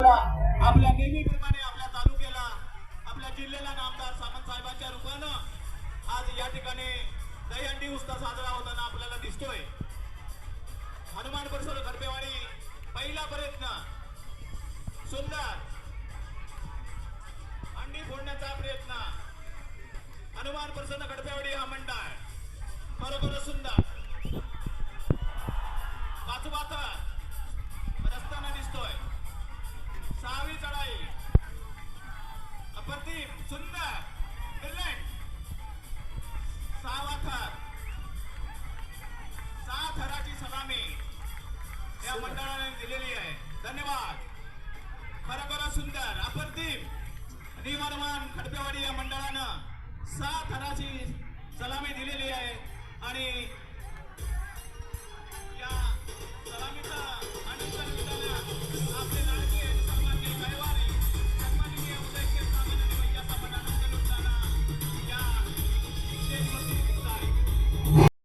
आपल्या नेहमीप्रमाणे आपल्या तालुक्याला आपल्या जिल्ह्याला नामदार सामंत साहेबांच्या रूपानं आज या ठिकाणी दहीहंडी उत्सव साजरा होताना आपल्याला दिसतोय. हनुमान परिसर गडपेवाडी पहिला प्रयत्न. सुंदर. अंडी फोडण्याचा प्रयत्न. हनुमान प्रसन्न गडपेवाडी हा मंडळ. बरोबर सुंदर. वाचवात सहावी चढाई. अप्रतिम सुंदर ब्रिलियंट सहावा थर सहा थराची सलामी या मंडळाने दिलेली आहे. धन्यवाद. खरोखर सुंदर अप्रतिम. निवर्मान खडपेवाडी या मंडळानं सहा थराची